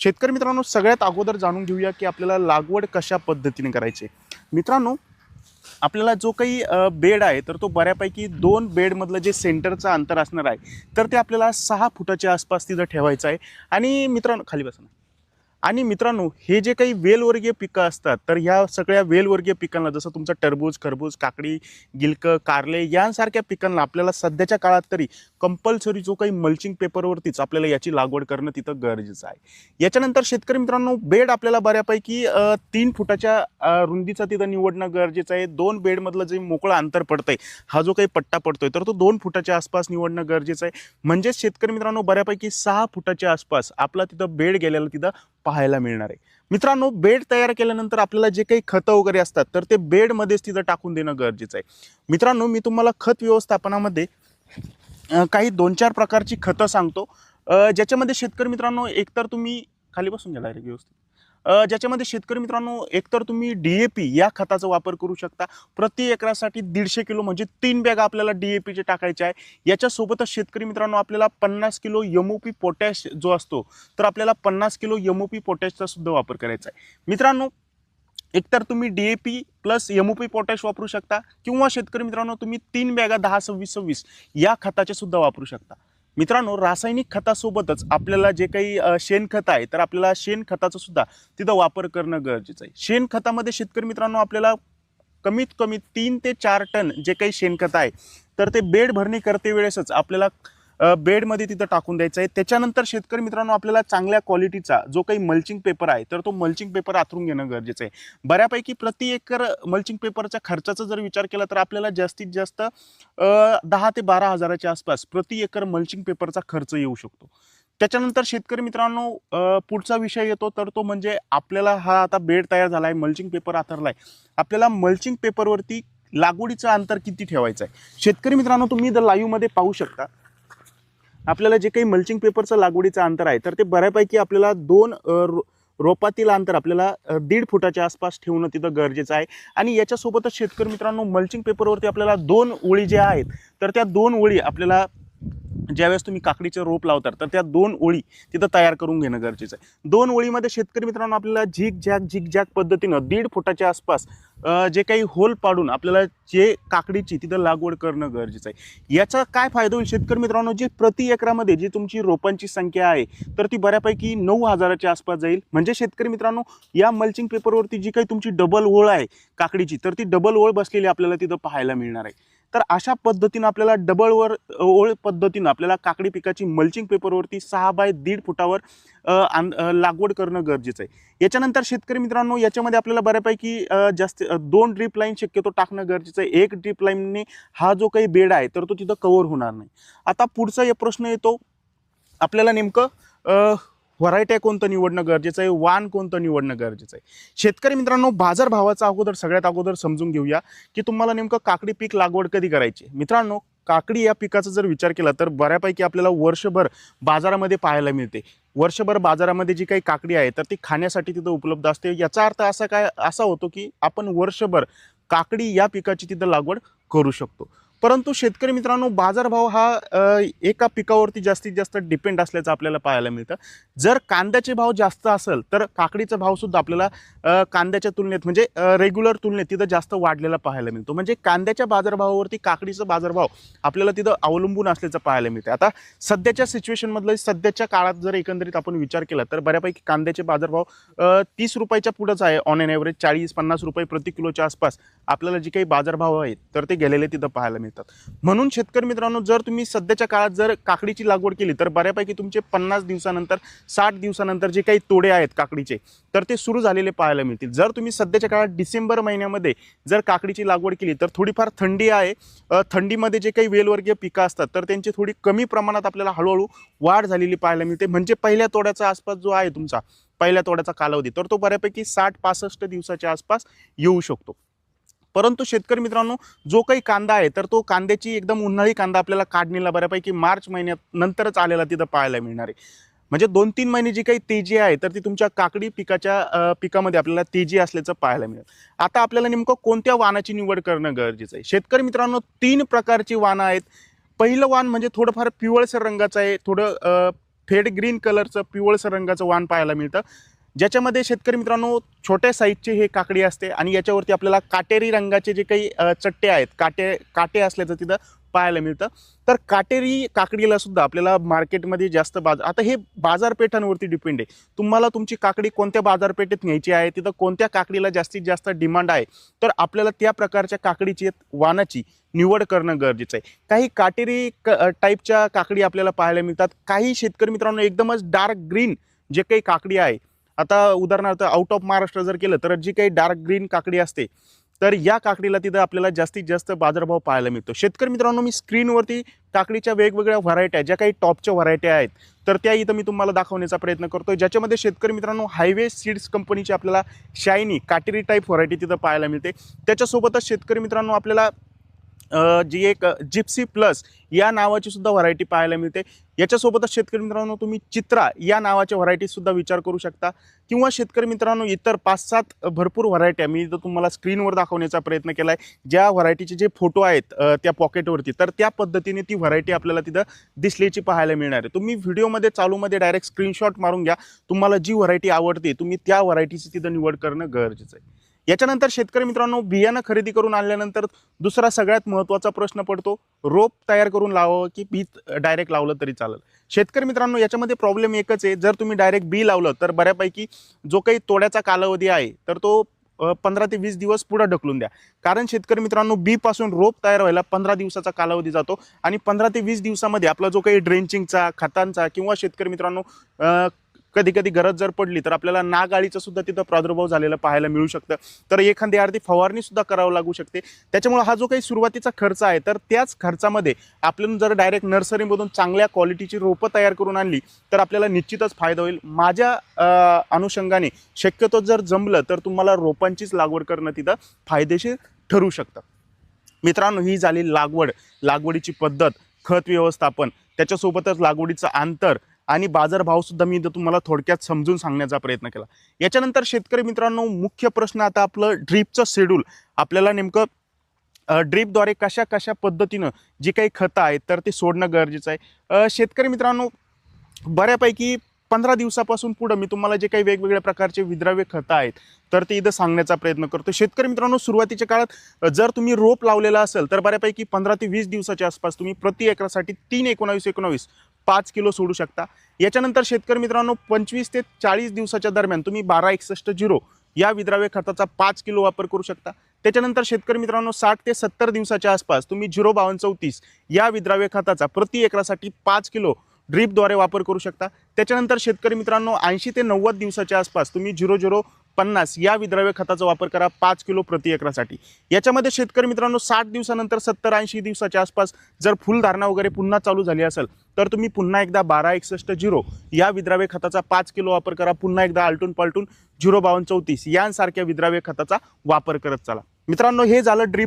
शेतकरी मित्रांनो सगळ्यात अगोदर जाणून घेऊया की आपल्याला लागवड कशा पद्धतीने करायची मित्रांनो आपल्याला जो काही बेड आहे तर तो बऱ्यापैकी दोन बेडमधलं जे सेंटरचं अंतर असणार आहे तर ते आपल्याला सहा फुटाच्या आसपास तिथं ठेवायचं आहे. आणि मित्रांनो खाली बसा आणि मित्रांनो हे जे काही वेलवर्गीय पिकं असतात तर ह्या सगळ्या वेलवर्गीय पिकांना जसं तुमचं टरबूज खरबूज काकडी गिलकं कारले यांसारख्या पिकांना आपल्याला सध्याच्या काळात तरी कंपल्सरी जो काही मल्चिंग पेपरवरतीच आपल्याला याची लागवड करणं तिथं गरजेचं आहे. याच्यानंतर शेतकरी मित्रांनो बेड आपल्याला बऱ्यापैकी तीन फुटाच्या रुंदीचा तिथं निवडणं गरजेचं आहे. दोन बेडमधलं जे मोकळं अंतर पडतंय हा जो काही पट्टा पडतोय तर तो दोन फुटाच्या आसपास निवडणं गरजेचं आहे. म्हणजेच शेतकरी मित्रांनो बऱ्यापैकी सहा फुटाच्या आसपास आपला तिथं बेड गेलेला तिथं पाहायला मिळणार आहे. मित्रांनो बेड तयार केल्यानंतर आपल्याला जे काही खतं वगैरे असतात तर ते बेडमध्येच तिथं टाकून देणं गरजेचं आहे. मित्रांनो मी तुम्हाला खत व्यवस्थापनामध्ये काही दोन चार प्रकारची खतं सांगतो. ज्याच्यामध्ये शेतकरी मित्रांनो एकतर तुम्ही खाली बसून गेला डायरेक्ट व्यवस्थित. ज्याच्यामध्ये शेतकरी मित्रांनो एकतर तुम्ही डी ए पी या खताचा वापर करू शकता. प्रति एकरासाठी दीडशे किलो म्हणजे तीन बॅग आपल्याला डी ए पीचे टाकायचे आहे. याच्यासोबतच शेतकरी मित्रांनो आपल्याला पन्नास kilo M O P potash जो असतो तर आपल्याला पन्नास किलो यम ओ पी पोटॅशचा सुद्धा वापर करायचा आहे. मित्रांनो एकतर तुम्ही D A P plus M O P potash वापरू शकता किंवा शेतकरी मित्रांनो तुम्ही तीन बॅगा दहा सव्वीस सव्वीस या खताचे सुद्धा वापरू शकता. मित्रांनो रासायनिक खतासोबतच आपल्याला जे काही शेणखत आहे तर आपल्याला शेणखताचा सुद्धा तिथं वापर करणं गरजेचं आहे. शेणखतामध्ये शेतकरी मित्रांनो आपल्याला कमीत कमी तीन ते चार टन जे काही शेणखत आहे तर ते बेड भरणी करते वेळेसच आपल्याला बेडमध्ये तिथं टाकून द्यायचं आहे. त्याच्यानंतर शेतकरी मित्रांनो आपल्याला चांगल्या क्वालिटीचा जो काही मल्चिंग पेपर आहे तर तो मल्चिंग पेपर आथरून घेणं गरजेचं आहे. बऱ्यापैकी प्रति एकर मल्चिंग पेपरच्या खर्चाचा जर विचार केला तर आपल्याला जास्तीत जास्त दहा ते बारा हजाराच्या आसपास प्रति एकर मल्चिंग पेपरचा खर्च येऊ शकतो. त्याच्यानंतर शेतकरी मित्रांनो पुढचा विषय येतो तर तो म्हणजे आपल्याला हा आता बेड तयार झाला आहे मल्चिंग पेपर आथरला आहे आपल्याला मल्चिंग पेपरवरती लागवडीचं अंतर किती ठेवायचं आहे शेतकरी मित्रांनो तुम्ही द लाईव्हमध्ये पाहू शकता आपल्याला जे काही मल्चिंग पेपरचं लागवडीचं अंतर आहे तर ते बऱ्यापैकी आपल्याला दोन रो- रोपातील अंतर आपल्याला दीड फुटाच्या आसपास ठेवणं तिथं गरजेचं आहे. आणि याच्यासोबतच शेतकरी मित्रांनो मल्चिंग पेपरवरती आपल्याला दोन ओळी ज्या आहेत तर त्या दोन ओळी आपल्याला ज्यावेळेस तुम्ही काकडीचे रोप लावतात तर त्या दोन ओळी तिथं तयार करून घेणं गरजेचं आहे. दोन ओळीमध्ये शेतकरी मित्रांनो आपल्याला झिक झॅक झिक झॅक पद्धतीनं दीड फुटाच्या आसपास जे काही होल पाडून आपल्याला जे काकडीची तिथं लागवड करणं गरजेचं आहे. याचा काय फायदा होईल शेतकरी मित्रांनो जे प्रति एकरामध्ये जी तुमची रोपांची संख्या आहे तर ती बऱ्यापैकी नऊ हजाराच्या आसपास जाईल. म्हणजे शेतकरी मित्रांनो या मल्चिंग पेपरवरती जी काही तुमची डबल ओळ आहे काकडीची तर ती डबल ओळ बसलेली आपल्याला तिथं पाहायला मिळणार आहे. तर अशा पद्धतीनं आपल्याला डबल वर ओळ पद्धतीनं आपल्याला काकडी पिकाची मल्चिंग पेपरवरती सहा बाय दीड फुटावर आन- लागवड करणं गरजेचं आहे. याच्यानंतर शेतकरी मित्रांनो याच्यामध्ये आपल्याला बऱ्यापैकी जास्त दोन ड्रीप लाईन शक्यतो टाकणं गरजेचं आहे. एक ड्रीप लाईनने हा जो काही बेड आहे तर तो तिथं कव्हर होणार नाही. आता पुढचा एक प्रश्न येतो. आपल्याला नेमकं व्हरायट्या कोणतं निवडणं गरजेचं आहे वाण कोणतं निवडणं गरजेचं आहे. शेतकरी मित्रांनो बाजारभावाचा अगोदर सगळ्यात अगोदर समजून घेऊया की तुम्हाला नेमकं काकडी पीक लागवड कधी करायची मित्रांनो काकडी या पिकाचा जर विचार केला तर बऱ्यापैकी आपल्याला वर्षभर बाजारामध्ये पाहायला मिळते. वर्षभर बाजारामध्ये जी काही काकडी आहे तर ती खाण्यासाठी तिथं उपलब्ध असते. याचा अर्थ असा काय असा होतो की आपण वर्षभर काकडी या पिकाची तिथं लागवड करू शकतो. परंतु शेतकरी मित्रांनो बाजारभाव हा एका पिकावरती जास्तीत जास्त डिपेंड असल्याचं आपल्याला पाहायला मिळतं. जर कांद्याचे भाव जास्त असेल तर काकडीचा भावसुद्धा आपल्याला कांद्याच्या तुलनेत म्हणजे रेग्युलर तुलनेत तिथं जास्त वाढलेला पाहायला मिळतो. म्हणजे कांद्याच्या बाजारभावावरती काकडीचा बाजारभाव आपल्याला तिथं अवलंबून असल्याचं पाहायला मिळतं आता सध्याच्या सिच्युएशनमधलं सध्याच्या काळात जर एकंदरीत आपण विचार केला तर बऱ्यापैकी कांद्याचे बाजारभाव तीस रुपयाच्या पुढंच आहे ऑन एन ॲव्हरेज चाळीस पन्नास रुपये प्रति किलोच्या आसपास. आपल्याला जे काही बाजारभाव आहेत तर ते गेलेले तिथं पाहायला मिळतात. म्हणून शेतकरी मित्रांनो जर तुम्ही सध्याच्या काळात जर काकडीची लागवड केली तर बऱ्यापैकी तुमचे पन्नास दिवसानंतर साठ दिवसानंतर जे काही तोडे आहेत काकडीचे तर ते सुरू झालेले पाहायला मिळतील. जर तुम्ही सध्याच्या काळात डिसेंबर महिन्यामध्ये जर काकडीची लागवड केली तर थोडीफार थंडी आहे. थंडीमध्ये जे काही वेलवर्गीय पिकं असतात तर त्यांची थोडी कमी प्रमाणात आपल्याला हळूहळू वाढ झालेली पाहायला मिळते. म्हणजे पहिल्या तोड्याचा आसपास जो आहे तुमचा पहिल्या तोड्याचा कालावधी तर तो बऱ्यापैकी साठ पासष्ट दिवसाच्या आसपास येऊ शकतो. परंतु शेतकरी मित्रांनो जो काही कांदा आहे तर तो कांद्याची एकदम उन्हाळी कांदा आपल्याला काढणीला बऱ्यापैकी मार्च महिन्यात नंतरच आलेला तिथं पाहायला मिळणार आहे. म्हणजे दोन तीन महिने जी काही तेजी आहे तर ती तुमच्या काकडी पिकाच्या पिकामध्ये आपल्याला तेजी असल्याचं पाहायला मिळेल. आता आपल्याला नेमकं कोणत्या वानाची निवड करणं गरजेचं आहे? शेतकरी मित्रांनो तीन प्रकारची वाणं आहेत. पहिलं वाण म्हणजे थोडंफार पिवळसर रंगाचं आहे. थोडं फेड ग्रीन कलरचं पिवळसर रंगाचं वाण पाहायला मिळतं. ज्याच्यामध्ये शेतकरी मित्रांनो छोट्या साईजचे हे काकडी असते आणि याच्यावरती आपल्याला काटेरी रंगाचे जे काही चट्टे आहेत काटे काटे असल्याचं तिथं पाहायला मिळतं. तर काटेरी काकडीला सुद्धा आपल्याला मार्केटमध्ये जास्त बाजार आता हे बाजारपेठांवरती डिपेंड आहे. तुम्हाला तुमची काकडी कोणत्या बाजारपेठेत न्यायची आहे तिथं कोणत्या काकडीला जास्तीत जास्त डिमांड आहे तर आपल्याला त्या प्रकारच्या काकडीची वाणाची निवड करणं गरजेचं आहे. काही काटेरी क टाईपच्या काकडी आपल्याला पाहायला मिळतात. काही शेतकरी मित्रांनो एकदमच डार्क ग्रीन जे काही काकडी आहे आता उदाहरणार्थ आउट ऑफ महाराष्ट्र जर केलं तर जी काही डार्क ग्रीन काकडी असते तर या काकडीला तिथं आपल्याला जास्तीत जास्त बाजारभाव पाहायला मिळतो. शेतकरी मित्रांनो मी स्क्रीनवरती काकडीच्या वेगवेगळ्या व्हरायट्या ज्या काही टॉपच्या व्हरायट्या आहेत तर त्या इथं मी तुम्हाला दाखवण्याचा प्रयत्न करतो ज्याच्यामध्ये शेतकरी मित्रांनो हायवे सीड्स कंपनीची आपल्याला शायनी काटेरी टाईप व्हरायटी तिथं पाहायला मिळते. त्याच्यासोबतच शेतकरी मित्रांनो आपल्याला जी एक जिप्सी प्लस या नावाची सुद्धा व्हरायटी पाहायला मिळते. याच्यासोबतच शेतकरी मित्रांनो तुम्ही चित्रा या नावाच्या व्हरायटीसुद्धा विचार करू शकता. किंवा शेतकरी मित्रांनो इतर पाच सात भरपूर व्हरायट्या मी इथं तुम्हाला स्क्रीनवर दाखवण्याचा प्रयत्न केला आहे ज्या व्हरायटीचे जे फोटो आहेत त्या पॉकेटवरती तर त्या पद्धतीने ती व्हरायटी आपल्याला तिथं दिसल्याची पाहायला मिळणार आहे. तुम्ही व्हिडिओमध्ये चालूमध्ये डायरेक्ट स्क्रीनशॉट मारून घ्या. तुम्हाला जी व्हरायटी आवडते तुम्ही त्या व्हरायटीची तिथं निवड करणं गरजेचं आहे. याच्यानंतर शेतकरी मित्रांनो बियाणं खरेदी करून आणल्यानंतर दुसरा सगळ्यात महत्त्वाचा प्रश्न पडतो रोप तयार करून लावावं की बी डायरेक्ट लावलं तरी चालेल? शेतकरी मित्रांनो याच्यामध्ये प्रॉब्लेम एकच आहे जर तुम्ही डायरेक्ट बी लावलं तर बऱ्यापैकी जो काही तोड्याचा कालावधी आहे तर तो पंधरा ते वीस दिवस पुढं ढकलून द्या. कारण शेतकरी मित्रांनो बीपासून रोप तयार व्हायला पंधरा दिवसाचा कालावधी जातो आणि पंधरा ते वीस दिवसामध्ये आपला जो काही ड्रेंचिंगचा खतांचा किंवा शेतकरी मित्रांनो कधी कधी गरज जर पडली तर आपल्याला नागाळीचा सुद्धा तिथं प्रादुर्भाव झालेला पाहायला मिळू शकतं. तर एखादी अर्धी फवारणी सुद्धा करावं लागू शकते. त्याच्यामुळे हा जो काही सुरुवातीचा खर्च आहे तर त्याच खर्चामध्ये आपण जर डायरेक्ट नर्सरीमधून चांगल्या क्वालिटीची रोपं तयार करून आणली तर आपल्याला निश्चितच फायदा होईल. माझ्या अनुषंगाने शक्यतो जर जमलं तर तुम्हाला रोपांचीच लागवड करणं तिथं फायदेशीर ठरू शकतं. मित्रांनो ही झाली लागवड. लागवडीची पद्धत खत व्यवस्थापन त्याच्यासोबतच लागवडीचं अंतर आणि बाजारभावसुद्धा मी इथं तुम्हाला थोडक्यात समजून सांगण्याचा प्रयत्न केला. याच्यानंतर शेतकरी मित्रांनो मुख्य प्रश्न आता आपलं ड्रीपचं शेड्यूल. आपल्याला नेमकं ड्रीपद्वारे कशा कशा पद्धतीनं जी काही खतं आहेत तर ते सोडणं गरजेचं आहे. शेतकरी मित्रांनो बऱ्यापैकी पंधरा दिवसापासून पुढं मी तुम्हाला जे काही वेगवेगळ्या प्रकारचे विद्राव्य खतं आहेत तर ते इथं सांगण्याचा प्रयत्न करतो. शेतकरी मित्रांनो सुरुवातीच्या काळात जर तुम्ही रोप लावलेला असेल तर बऱ्यापैकी पंधरा ते वीस दिवसाच्या आसपास तुम्ही प्रति एकरासाठी तीन एकोणावीस एकोणावीस पाच किलो सोडू शकता. याच्यानंतर शेतकरी मित्रांनो पंचवीस ते चाळीस दिवसाच्या दरम्यान तुम्ही बारा एकसष्ट झिरो या विद्राव्य खताचा पाच किलो वापर करू शकता. त्याच्यानंतर शेतकरी मित्रांनो साठ ते सत्तर दिवसाच्या आसपास तुम्ही झिरो बावन्न चौतीस या विद्राव्य खताचा प्रति एकरासाठी पाच किलो ड्रीपद्वारे वापर करू शकता. त्याच्यानंतर शेतकरी मित्रांनो ऐंशी ते नव्वद दिवसाच्या आसपास तुम्ही झिरो झिरो पन्नास या विद्राव्य खताचा वापर करा पाच किलो प्रति एकरासाठी. याच्यामध्ये शेतकरी मित्रांनो साठ दिवसानंतर सत्तर ऐंशी दिवसाच्या आसपास जर फुलधारणा वगैरे पुन्हा चालू झाली असेल तर तुम्ही पुन्हा एकदा बारा एकसष्ट झिरो या विद्राव्य खताचा पाच किलो वापर करा. पुन्हा एकदा आलटून पालटून झिरो बावन्न चौतीस यांसारख्या विद्राव्य खताचा वापर करत चला. मित्रांनो हे झालं ड्रीप